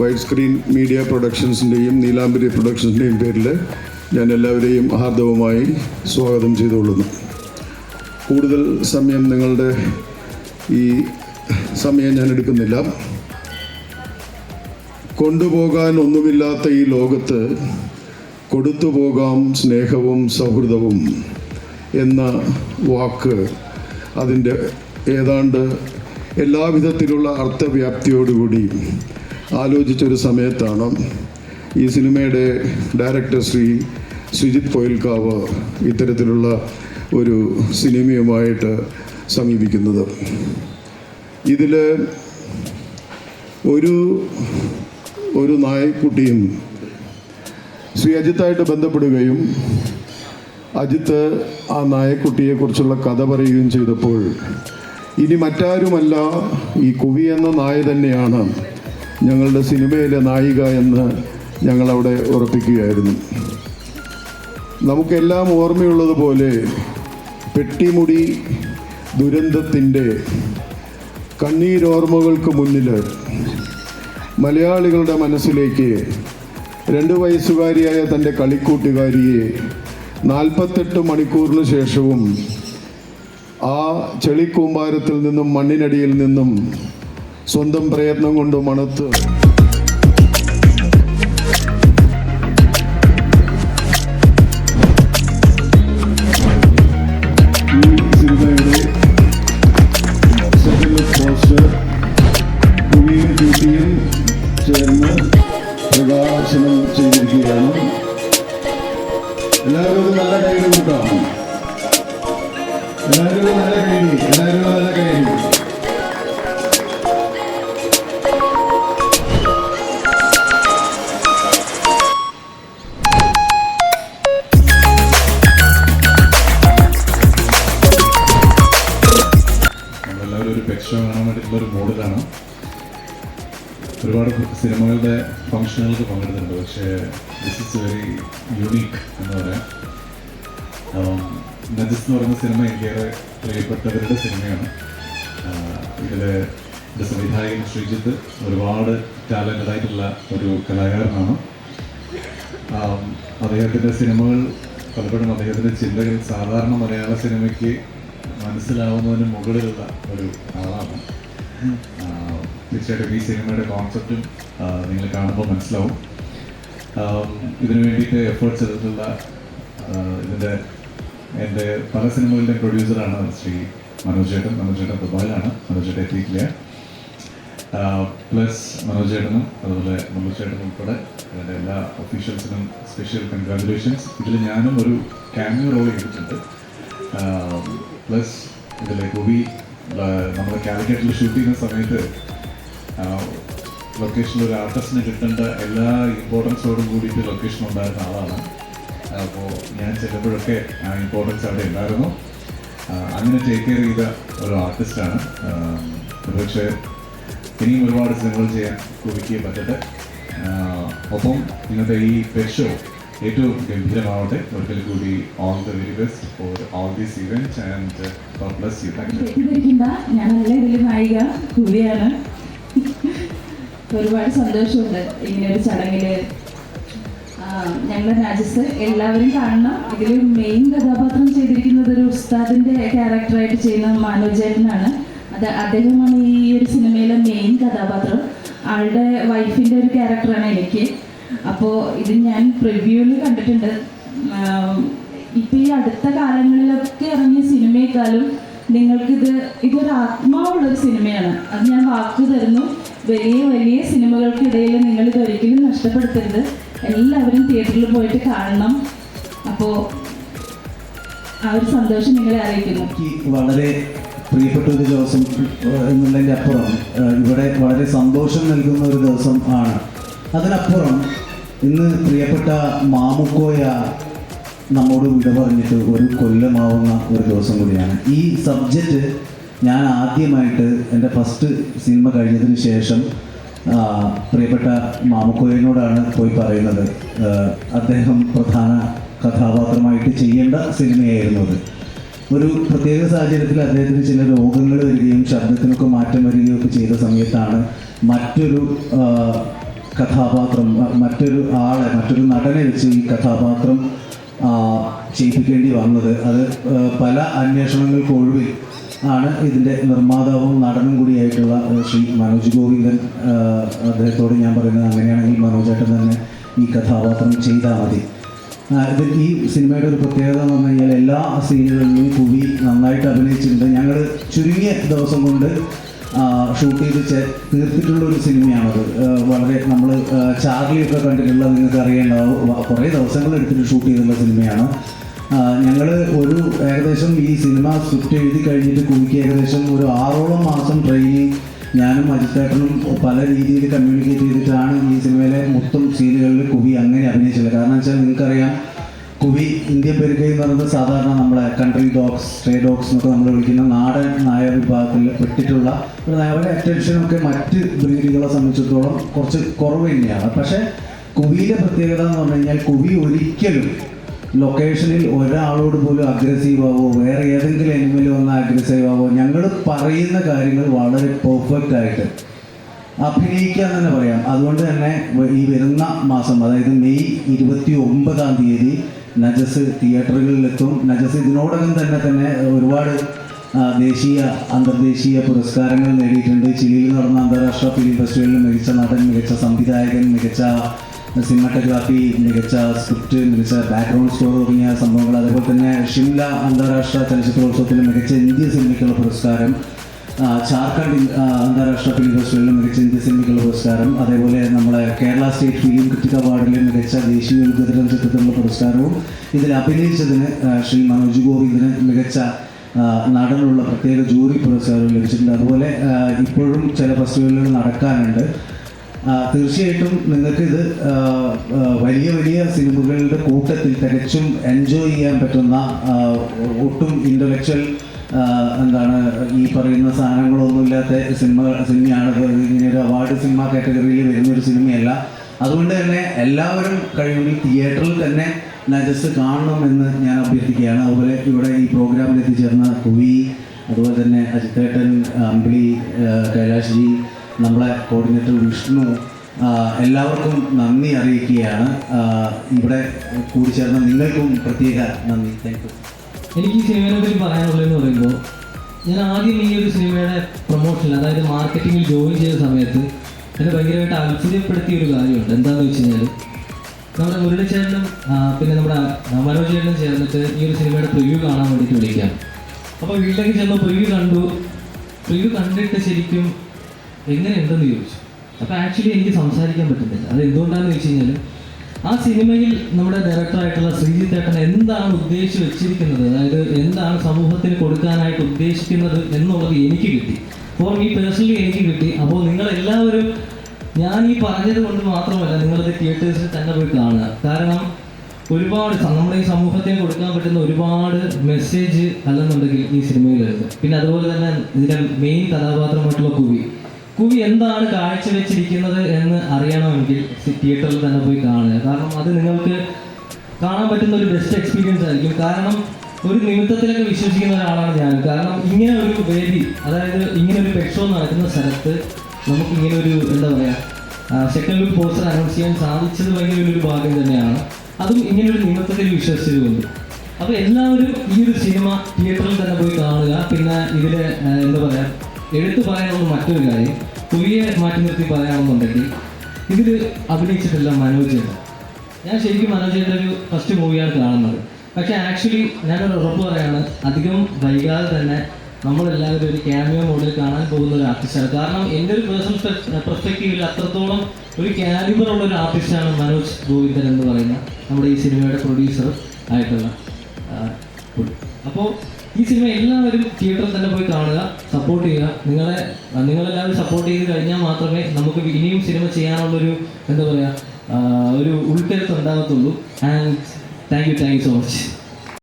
Wide screen media പ്രൊഡക്ഷൻസിന്റെയും നീലാംബരി പ്രൊഡക്ഷൻസിന്റെയും പേരിൽ ഞാൻ എല്ലാവരെയും ഹാർദവമായി സ്വാഗതം ചെയ്തുകൊള്ളുന്നു. കൂടുതൽ സമയം നിങ്ങളുടെ ഈ സമയം ഞാൻ എടുക്കുന്നില്ല. കൊണ്ടുപോകാൻ ഒന്നുമില്ലാത്ത ഈ ലോകത്ത് കൊടുത്തു പോകാം സ്നേഹവും സൗഹൃദവും എന്ന വാക്ക് അതിന്റെ ഏതാണ്ട് എല്ലാവിധത്തിലുള്ള അർത്ഥവ്യാപ്തിയോടുകൂടി ആലോചിച്ചൊരു സമയത്താണ് ഈ സിനിമയുടെ ഡയറക്ടർ ശ്രീ സുജിത് പൊയിൽക്കാവ് ഇത്തരത്തിലുള്ള ഒരു സിനിമയുമായിട്ട് സമീപിക്കുന്നത്. ഇതിൽ ഒരു ഒരു നായക്കുട്ടിയും ശ്രീ അജിത്തായിട്ട് ബന്ധപ്പെടുകയും അജിത്ത് ആ നായക്കുട്ടിയെക്കുറിച്ചുള്ള കഥ പറയുകയും ചെയ്തപ്പോൾ ഇനി മറ്റാരുമല്ല ഈ കുവി എന്ന നായ തന്നെയാണ് ഞങ്ങളുടെ സിനിമയിലെ നായിക എന്ന് ഞങ്ങളവിടെ ഉറപ്പിക്കുകയായിരുന്നു. നമുക്കെല്ലാം ഓർമ്മയുള്ളതുപോലെ പെട്ടിമുടി ദുരന്തത്തിന്റെ കണ്ണീരോർമ്മകൾക്ക് മുന്നിൽ മലയാളികളുടെ മനസ്സിലേക്ക് രണ്ട് വയസ്സുകാരിയായ തന്റെ കളിക്കൂട്ടുകാരിയെ നാൽപ്പത്തെട്ട് മണിക്കൂറിന് ശേഷവും ആ ചെളിക്കൂമ്പാരത്തിൽ നിന്നും മണ്ണിനടിയിൽ നിന്നും സ്വന്തം പ്രയത്നം കൊണ്ട് മണത്ത്. എല്ലാവരും നല്ല കൈ കൂട്ടാം എല്ലാവരും നല്ല കൈ എല്ലാവരും നല്ല കൈ പെക്ഷ കാണാൻ വേണ്ടിയിട്ടുള്ള ഒരു മോഡിലാണ്. ഒരുപാട് സിനിമകളുടെ ഫംഗ്ഷനുകൾക്ക് പങ്കെടുത്തിട്ടുണ്ട്. പക്ഷേ ദിസ് ഇസ് വെരി യുണീക്ക് എന്ന് പറയാം. നജസ് എന്ന് പറയുന്ന സിനിമ എനിക്കേറെ പ്രിയപ്പെട്ടവരുടെ സിനിമയാണ്. ഇതിന്റെ സംവിധായകൻ ശ്രീജിത്ത് ഒരുപാട് ടാലന്റഡ് ആയിട്ടുള്ള ഒരു കലാകാരനാണ്. അദ്ദേഹത്തിന്റെ സിനിമകൾ പലപ്പോഴും അദ്ദേഹത്തിന്റെ ചിന്തകൾ സാധാരണ മലയാള സിനിമയ്ക്ക് മനസ്സിലാവുന്നതിന് മുകളിലുള്ള ഒരു ആളാണ്. തീർച്ചയായിട്ടും ഈ സിനിമയുടെ കോൺസെപ്റ്റും നിങ്ങൾ കാണുമ്പോൾ മനസ്സിലാവും. ഇതിനു വേണ്ടിയിട്ട് എഫേർട്സ് എടുത്തുള്ള ഇതിന്റെ എന്റെ പല സിനിമകളുടെ പ്രൊഡ്യൂസറാണ് ശ്രീ മനോജ് ചേട്ടൻ മനോജ് ചേട്ടൻ ദുബായിലാണ്. മനോജ് ചേട്ടൻ എത്തിയിട്ടില്ല. പ്ലസ് മനോജ് ചേട്ടനും അതുപോലെ മനോജ് ചേട്ടനും ഉൾപ്പെടെ അതിന്റെ എല്ലാ ഒഫീഷ്യൽസിനും സ്പെഷ്യൽ കൺഗ്രാജുലേഷൻസ് ഇതിൽ ഞാനും ഒരു ക്യാമിയോ റോൾ ചെയ്തിട്ടുണ്ട് പ്ലസ് ഇതിലെ ഗോപി നമ്മൾ കാലിക്കറ്റിൽ ഷൂട്ട് ചെയ്യുന്ന സമയത്ത് ലൊക്കേഷനിൽ ഒരു ആർട്ടിസ്റ്റിന് കിട്ടേണ്ട എല്ലാ ഇമ്പോർട്ടൻസോടും കൂടിയിട്ട് ലൊക്കേഷൻ ഉണ്ടായിരുന്ന ആളാണ്. അപ്പോൾ ഞാൻ ചെല്ലുമ്പോഴൊക്കെ ആ ഇമ്പോർട്ടൻസ് അവിടെ ഉണ്ടായിരുന്നു. അങ്ങനെ ടേക്ക് കെയർ ചെയ്ത ഒരു ആർട്ടിസ്റ്റാണ് ഒരുപക്ഷെ ഇനിയും ഒരുപാട് സിനിമകൾ ചെയ്യാൻ കുവിക്ക് പറ്റട്ടെ. ഒപ്പം ഇന്നത്തെ ഈ പെറ്റ് ഷോ ഏറ്റവും ഗംഭീരമാവട്ടെ. ഒരിക്കൽ കൂടി all the very best for all these event and plus you തെറ്റിദ്ധരിക്കണ്ട ഞാനല്ല ഇതിൽ ഒരുപാട് സന്തോഷമുണ്ട് ഇങ്ങനെ ഒരു ചടങ്ങിൽ. ആ, ഞങ്ങളുടെ രാജ്യത്ത് എല്ലാവരും കാണണം. ഇതിൽ മെയിൻ കഥാപാത്രം ചെയ്തിരിക്കുന്നത് ഒരു ഉസ്താദിന്റെ ക്യാരക്ടറായിട്ട് ചെയ്യുന്ന മാനോജേട്ടനാണ് അത് അദ്ദേഹമാണ് ഈ ഒരു സിനിമയിലെ മെയിൻ കഥാപാത്രം. ആളുടെ വൈഫിന്റെ ഒരു ക്യാരക്ടറാണ് എനിക്ക്. അപ്പോൾ ഇത് ഞാൻ പ്രിവ്യൂവിൽ കണ്ടിട്ടുണ്ട്. ഇപ്പൊ ഈ അടുത്ത കാലങ്ങളിലൊക്കെ ഇറങ്ങിയ സിനിമയെക്കാളും നിങ്ങൾക്കിത് ഇതൊരു ആത്മാവുള്ള ഒരു സിനിമയാണ്. അത് ഞാൻ വാക്ക് തരുന്നു. വലിയ വലിയ സിനിമകൾക്കിടയിൽ നിങ്ങൾ ഇത് ഒരിക്കലും നഷ്ടപ്പെടുത്തരുത്. എല്ലാവരും തിയേറ്ററിൽ പോയിട്ട് കാണണം. അപ്പോ ആ ഒരു സന്തോഷം നിങ്ങളെ അറിയിക്കുന്നു. വളരെ പ്രിയപ്പെട്ട ഒരു ദിവസം എന്നുള്ളതിന്റെ അപ്പുറം ഇവിടെ വളരെ സന്തോഷം നൽകുന്ന ഒരു ദിവസം ആണ്. അതിനപ്പുറം ഇന്ന് പ്രിയപ്പെട്ട മാമുക്കോയ നമ്മോട് വിട പറഞ്ഞിട്ട് ഒരു കൊല്ലമാവുന്ന ഒരു ദിവസം കൂടിയാണ്. ഈ സബ്ജക്റ്റ് ഞാൻ ആദ്യമായിട്ട് എന്റെ ഫസ്റ്റ് സിനിമ കഴിഞ്ഞതിന് ശേഷം പ്രിയപ്പെട്ട മാമുക്കോയനോടാണ് പോയി പറയുന്നത്. അദ്ദേഹം പ്രധാന കഥാപാത്രമായിട്ട് ചെയ്യേണ്ട സിനിമയായിരുന്നു അത്. ഒരു പ്രത്യേക സാഹചര്യത്തിൽ അദ്ദേഹത്തിന് ചില രോഗങ്ങൾ വരികയും ശബ്ദത്തിനൊക്കെ മാറ്റം വരികയും ഒക്കെ ചെയ്ത സമയത്താണ് മറ്റൊരു കഥാപാത്രം മറ്റൊരു ആളെ മറ്റൊരു നടനെ വെച്ച് ഈ കഥാപാത്രം ചെയ്യിപ്പിക്കേണ്ടി വന്നത്. അത് പല അന്വേഷണങ്ങൾക്ക് ഒഴിവിൽ ആണ് ഇതിന്റെ നിർമ്മാതാവും നടനും കൂടിയായിട്ടുള്ള ശ്രീ മനോജ് ഗോവിന്ദൻ അദ്ദേഹത്തോട് ഞാൻ പറയുന്നത് അങ്ങനെയാണെങ്കിൽ മനോജേട്ടൻ തന്നെ ഈ കഥാപാത്രം ചെയ്താൽ മതി. ഇത് ഈ സിനിമയുടെ ഒരു പ്രത്യേകത എന്ന് പറഞ്ഞു കഴിഞ്ഞാൽ എല്ലാ സീനുകളിലും പുവി നന്നായിട്ട് അഭിനയിച്ചിട്ടുണ്ട്. ഞങ്ങൾ ചുരുങ്ങിയ ദിവസം കൊണ്ട് ഷൂട്ട് ചെയ്ത് തീർത്തിട്ടുള്ള ഒരു സിനിമയാണത്. വളരെ നമ്മൾ ചാർലിയൊക്കെ കണ്ടിട്ടുള്ള നിങ്ങൾക്ക് അറിയേണ്ടാവും കുറേ ദിവസങ്ങൾ എടുത്തിട്ട് ഷൂട്ട് ചെയ്തിട്ടുള്ള സിനിമയാണ്. ഞങ്ങൾ ഒരു ഏകദേശം ഈ സിനിമ സ്ക്രിപ്റ്റ് എഴുതി കഴിഞ്ഞിട്ട് കുമിക്ക് ഏകദേശം ഒരു ആറോളം മാസം ട്രെയിനിങ് ഞാനും അജിത്തേട്ടനും പല രീതിയിൽ കമ്മ്യൂണിക്കേറ്റ് ചെയ്തിട്ടാണ് ഈ സിനിമയിലെ മൊത്തം സീനുകളിൽ കുവി അങ്ങനെ അഭിനയിച്ചത്. കാരണം വെച്ചാൽ നിങ്ങൾക്കറിയാം കുവി ഇന്ത്യൻ പെരുകൈ എന്ന് പറയുന്നത് സാധാരണ നമ്മളെ കൺട്രി ഡോഗ്സ് സ്ട്രേ ഡോഗ്സ് എന്നൊക്കെ നമ്മൾ വിളിക്കുന്ന നാടൻ നായ വിഭാഗത്തിൽ പെട്ടിട്ടുള്ള ഒരു അവരുടെ അറ്റൻഷനൊക്കെ മറ്റ് ബ്രീഡുകളെ സംബന്ധിച്ചിടത്തോളം കുറച്ച് കുറവ് തന്നെയാണ്. പക്ഷേ കുവിയിലെ പ്രത്യേകത എന്ന് പറഞ്ഞു കഴിഞ്ഞാൽ കുവി ഒരിക്കലും ലൊക്കേഷനിൽ ഒരാളോട് പോലും അഗ്രസീവ് ആവോ വേറെ ഏതെങ്കിലും എനിമൽ വന്നാൽ അഗ്രസീവ് ആവോ ഞങ്ങൾ പറയുന്ന കാര്യങ്ങൾ വളരെ പെർഫെക്റ്റ് ആയിട്ട് അഭിനയിക്കാൻ തന്നെ പറയാം. അതുകൊണ്ട് തന്നെ ഈ വരുന്ന മാസം അതായത് മെയ് ഇരുപത്തി ഒമ്പതാം തീയതി നജസ് തിയേറ്ററുകളിലെത്തും. നജസ് ഇതിനോടകം തന്നെ തന്നെ ഒരുപാട് ദേശീയ അന്തർദേശീയ പുരസ്കാരങ്ങൾ നേടിയിട്ടുണ്ട്. ചിലിയിൽ നടന്ന അന്താരാഷ്ട്ര ഫിലിം ഫെസ്റ്റിവലിൽ മികച്ച നടൻ മികച്ച സംവിധായകൻ മികച്ച സിനിമാറ്റോഗ്രാഫി മികച്ച സ്ക്രിപ്റ്റ് മികച്ച ബാക്ക്ഗ്രൗണ്ട് സ്കോർ തുടങ്ങിയ സംഭവങ്ങൾ. അതുപോലെ തന്നെ ഷിംല അന്താരാഷ്ട്ര ചലച്ചിത്രോത്സവത്തിൽ മികച്ച ഇന്ത്യൻ സിനിമയ്ക്കുള്ള പുരസ്കാരം ജാർഖണ്ഡ് അന്താരാഷ്ട്ര ഫിലിം ഫെസ്റ്റിവലിൽ മികച്ച ഇന്ത്യ സിനിമയ്ക്കുള്ള പുരസ്കാരം. അതേപോലെ നമ്മുടെ കേരള സ്റ്റേറ്റ് ഫിലിം ക്രിറ്റിക് അവാർഡിലെ മികച്ച ദേശീയ ഉദ്ഘാടന ചിത്രത്തിലുള്ള പുരസ്കാരവും ഇതിൽ അഭിനയിച്ചതിന് ശ്രീ മനോജ് ഗോവിന്ദിന് മികച്ച നടനുള്ള പ്രത്യേക ജൂറി പുരസ്കാരവും ലഭിച്ചിട്ടുണ്ട്. അതുപോലെ ഇപ്പോഴും ചില ഫെസ്റ്റിവലുകൾ നടക്കാനുണ്ട്. തീർച്ചയായിട്ടും നിങ്ങൾക്ക് ആ, വലിയ വലിയ സിനിമകളുടെ കൂട്ടത്തിൽ തികച്ചും എൻജോയ് ചെയ്യാൻ പറ്റുന്ന ഒട്ടും ഇന്റലക്ച്വൽ എന്താണ് ഈ പറയുന്ന സാധനങ്ങളൊന്നും ഇല്ലാത്ത സിനിമ സിനിമയാണ്. ഇങ്ങനെ ഒരു അവാർഡ് സിനിമ കാറ്റഗറിയിൽ വരുന്നൊരു സിനിമയല്ല. അതുകൊണ്ട് തന്നെ എല്ലാവരും കഴിയുമെങ്കിൽ തിയേറ്ററിൽ തന്നെ നജസ് കാണണമെന്ന് ഞാൻ അഭ്യർത്ഥിക്കുകയാണ്. അതുപോലെ ഇവിടെ ഈ പ്രോഗ്രാമിൽ എത്തിച്ചേർന്ന കുവി അതുപോലെ തന്നെ അജിത്തേട്ടൻ അമ്പിളി കൈലാഷ്ജി കൈലാഷ് നമ്മളെ കോർഡിനേറ്റർ വിഷ്ണു എല്ലാവർക്കും നന്ദി അറിയിക്കുകയാണ്. ഇവിടെ കൂടിച്ചേർന്ന നിങ്ങൾക്കും പ്രത്യേക നന്ദി. താങ്ക് യു എനിക്ക് ഈ സിനിമയെ പറ്റി പറയാനുള്ളതെന്ന് പറയുമ്പോൾ ഞാൻ ആദ്യം ഈ ഒരു സിനിമയുടെ പ്രൊമോഷൻ അതായത് മാർക്കറ്റിങ്ങിൽ ജോയിൻ ചെയ്ത സമയത്ത് എന്നെ ഭയങ്കരമായിട്ട് അത്ഭുതപ്പെടുത്തിയ ഒരു കാര്യമുണ്ട്. എന്താണെന്ന് വെച്ച് കഴിഞ്ഞാൽ നമ്മുടെ മുരളിച്ചേട്ടനും പിന്നെ നമ്മുടെ മനോജ് ചേട്ടനും ചേർന്നിട്ട് ഈ ഒരു സിനിമയുടെ പ്രിവ്യൂ കാണാൻ വേണ്ടിയിട്ട് വിളിക്കാം അപ്പോൾ വീട്ടിലേക്ക് ചെന്ന് പ്രിവ്യൂ കണ്ടു. പ്രിവ്യൂ കണ്ടിട്ട് ശരിക്കും എങ്ങനെയുണ്ടെന്ന് ചോദിച്ചു. അപ്പോൾ ആക്ച്വലി എനിക്ക് സംസാരിക്കാൻ പറ്റുന്നില്ല. അത് എന്തുകൊണ്ടാണെന്ന് വെച്ച് കഴിഞ്ഞാൽ ആ സിനിമയിൽ നമ്മുടെ ഡയറക്ടറായിട്ടുള്ള ശ്രീജിത്ത് ഏട്ടൻ എന്താണ് ഉദ്ദേശിച്ച് വെച്ചിരിക്കുന്നത്? അതായത് എന്താണ് സമൂഹത്തിന് കൊടുക്കാനായിട്ട് ഉദ്ദേശിക്കുന്നത് എന്നുള്ളത് എനിക്ക് കിട്ടി. ഫോർ ഈ പേഴ്സണലി എനിക്ക് കിട്ടി. അപ്പോൾ നിങ്ങൾ എല്ലാവരും ഞാൻ ഈ പറഞ്ഞത് കൊണ്ട് മാത്രമല്ല നിങ്ങളത് തിയേറ്റേഴ്സിൽ തന്നെ പോയി കാണുക. കാരണം ഒരുപാട് നമ്മുടെ ഈ സമൂഹത്തിന് കൊടുക്കാൻ പറ്റുന്ന ഒരുപാട് മെസ്സേജ് അല്ലെന്നുണ്ടെങ്കിൽ ഈ സിനിമയിലുണ്ട് പിന്നെ അതുപോലെ തന്നെ ഇതിന്റെ മെയിൻ കഥാപാത്രമായിട്ടുള്ള കുവി. കുവി എന്താണ് കാഴ്ചവെച്ചിരിക്കുന്നത് എന്ന് അറിയണമെങ്കിൽ തിയേറ്ററിൽ തന്നെ പോയി കാണുക. കാരണം അത് നിങ്ങൾക്ക് കാണാൻ പറ്റുന്ന ഒരു ബെസ്റ്റ് എക്സ്പീരിയൻസ് ആയിരിക്കും. കാരണം ഒരു നിമിത്തത്തിലൊക്കെ വിശ്വസിക്കുന്ന ഒരാളാണ് ഞാൻ. കാരണം ഇങ്ങനെ ഒരു വേദി അതായത് ഇങ്ങനെ ഒരു പെറ്റ് ഷോ നടക്കുന്ന സ്ഥലത്ത് നമുക്ക് ഇങ്ങനെ ഒരു എന്താ പറയുക സെക്കൻഡ് ലുക്ക് പോസ്റ്റർ അനൗൺസ് ചെയ്യാൻ സാധിച്ചത് ഭയങ്കര വലിയൊരു ഭാഗ്യം തന്നെയാണ്. അതും ഇങ്ങനെ ഒരു നിമിത്തത്തിൽ വിശ്വസിച്ചതുകൊണ്ട്. അപ്പോൾ എല്ലാവരും ഈ ഒരു സിനിമ തിയേറ്ററിൽ തന്നെ പോയി കാണുക. പിന്നെ ഇതിലെ എന്താ പറയുക എടുത്തു പറയാനുള്ള മറ്റൊരു കാര്യം പുലിയെ മാറ്റി നിർത്തി പറയാമെന്നുണ്ടെങ്കിൽ ഇതിൽ അഭിനയിച്ചിട്ടില്ല മനോജ് ചേട്ടൻ ഞാൻ ശരിക്കും മനോജ് മനോജേട്ടന്റെ ഒരു ഫസ്റ്റ് മൂവിയാണ് കാണുന്നത്. പക്ഷെ ആക്ച്വലി ഞാനൊരു ഉറപ്പ് പറയാണ് അധികം വൈകാതെ തന്നെ നമ്മളെല്ലാവരും ഒരു ക്യാമിയോ മോഡിൽ കാണാൻ പോകുന്ന ഒരു ആർട്ടിസ്റ്റാണ് കാരണം എന്റെ ഒരു പേഴ്സണൽ പെർസ്പെക്റ്റീവിൽ അത്രത്തോളം ഒരു കാലിബർ ഉള്ള ഒരു ആർട്ടിസ്റ്റാണ് മനോജ് ഗോവിന്ദൻ എന്ന് പറയുന്ന നമ്മുടെ ഈ സിനിമയുടെ പ്രൊഡ്യൂസർ ആയിട്ടുള്ള അപ്പോൾ ഈ സിനിമ എല്ലാവരും തിയേറ്ററിൽ തന്നെ പോയി കാണുക സപ്പോർട്ട് ചെയ്യുക. നിങ്ങളെ നിങ്ങളെല്ലാവരും സപ്പോർട്ട് ചെയ്ത് കഴിഞ്ഞാൽ മാത്രമേ നമുക്ക് ഇനിയും സിനിമ ചെയ്യാനുള്ളൊരു എന്താ പറയുക ഒരു ഉൾക്കരുത്ത് ഉണ്ടാകത്തുള്ളൂ. And thank you thank you so much